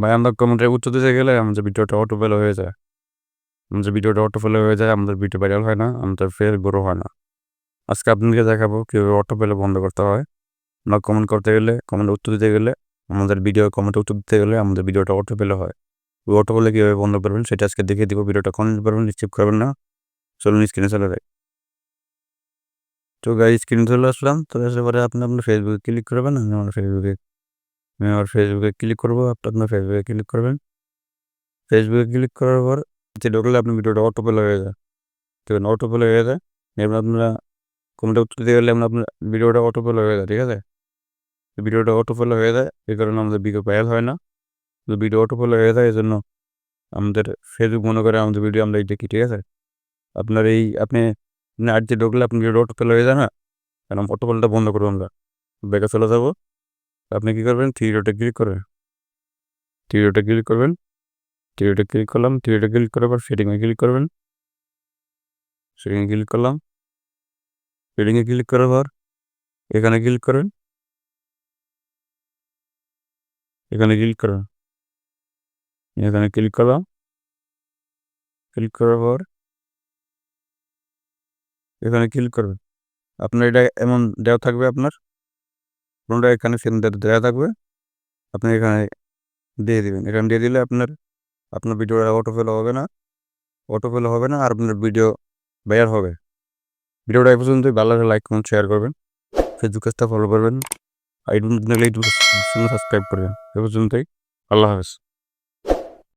ভাই আমরা কমেন্টের উত্তর দিতে গেলে আমাদের ভিডিওটা অটো ফেল হয়ে যায়। আমাদের ভিডিওটা অটো ফেল হয়ে যায়, আমাদের ভিডিও ভাইরাল হয় না, আমাদের ফের গ্রো হয় না। আজকে আপনাদেরকে দেখাবো কীভাবে অটো ফেলে বন্ধ করতে হয়। আমরা কমেন্ট করতে গেলে কমেন্টে উত্তর দিতে গেলে, আমাদের ভিডিও কমেন্টে উত্তর দিতে গেলে আমাদের ভিডিওটা অটো ফেলে হয়। ওই অটো ফেলে কীভাবে বন্ধ করবেন, সেটা আজকে দেখিয়ে দিব ভিডিওটা কমেন্ট করবেন স্কিপ করবেন না। চলুন স্ক্রিনে চলে যায় তো গাড়ি স্ক্রিনে চলে আসলাম। তো আসার পরে আপনি আপনার ফেসবুকে ক্লিক করবেন, আমি আমার ফেসবুকে আমি আমার ফেসবুকে ক্লিক করব, আপনি আপনার ফেসবুকে ক্লিক করবেন। ফেসবুকে ক্লিক করার পর যে ঢুকলে আপনি ভিডিওটা অটো প্লে হয়ে যায়। ঠিক অটো প্লে হয়ে যায় এবার আপনারা কমেন্টে উত্তর দিতে গেলে আপনার ভিডিওটা অটো প্লে হয়ে যায়, ঠিক আছে? ভিডিওটা অটো প্লে হয়ে যায়, এই কারণে আমাদের ভিডিও ভাইরাল হয় না। তো ভিডিও অটো প্লে হয়ে যায় এই জন্য আমাদের ফেসবুক মনে করে আমাদের ভিডিও আমরা দেখি, ঠিক আছে? আপনার এই আপনি আর যে ঢুকলে আপনি ভিডিও অটো প্লে হয়ে যায় না? কারণ অটো প্লেটা বন্ধ করব আমরা। ব্যাগে চলে যাব। আপনি কী করবেন? থ্রি ডটে ক্লিক করবেন থ্রি ডটে ক্লিক করবেন। থ্রি ডটে ক্লিক করলাম। থ্রি ডটে ক্লিক করার পর সেটিংয়ে ক্লিক করবেন। সেটিংয়ে ক্লিক করলাম। সেটিংয়ে ক্লিক করার পর এখানে ক্লিক করবেন এখানে ক্লিক করবেন এখানে ক্লিক করলাম। ক্লিক করার পর এখানে ক্লিক করবেন। আপনার এটা এমন দেওয়া থাকবে আপনার? কোনটা এখানে সিলিন্ডার দেওয়া থাকবে। আপনি এখানে দিয়ে দেবেন। এখানে দিয়ে দিলে আপনার আপনার ভিডিওটা অটো ফেল হবে না। অটো ফেল হবে না আর আপনার ভিডিও বেয়ার হবে। ভিডিওটা এই পর্যন্তই। ভালো লাগে লাইক করুন শেয়ার করবেন। ফেসবুক পেজটা ফলো করবেন। আর ইউটিউব চ্যানেলে ইউটিউব সাবস্ক্রাইব করবেন। এ পর্যন্তই। আল্লাহ হাফেজ।